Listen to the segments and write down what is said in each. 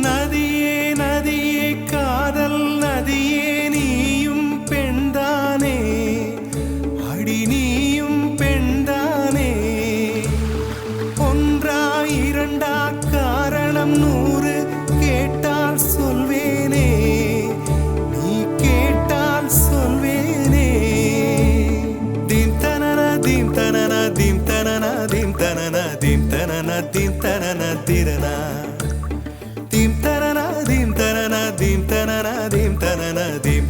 நதியே நதியே காதல் நதியே நீயும் பெண்தானே. அடி நீயும் பெண்தானே. ஒன்றா இரண்டா காரணம் நூறு கேட்டால் சொல்வேனே. நீ கேட்டால் சொல்வேனே. தீம் தனன தீம் தனன தீம் தனன தீம் தனன தீம் தனன தீம் தனன திரனா.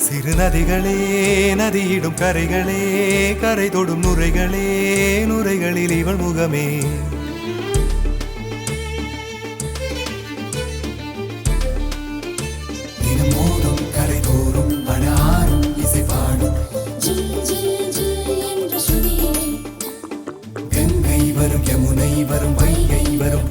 சிறு நதிகளே நதியிடும் கரைகளே கரை தொடும் நுரைகளே நுரைகளில் இவள் முகமே. தினம் மோதும் கரை தோறும் அடாரும் இசை பாடும் கங்கை வரும் யமுனை வரும் வைகை வரும்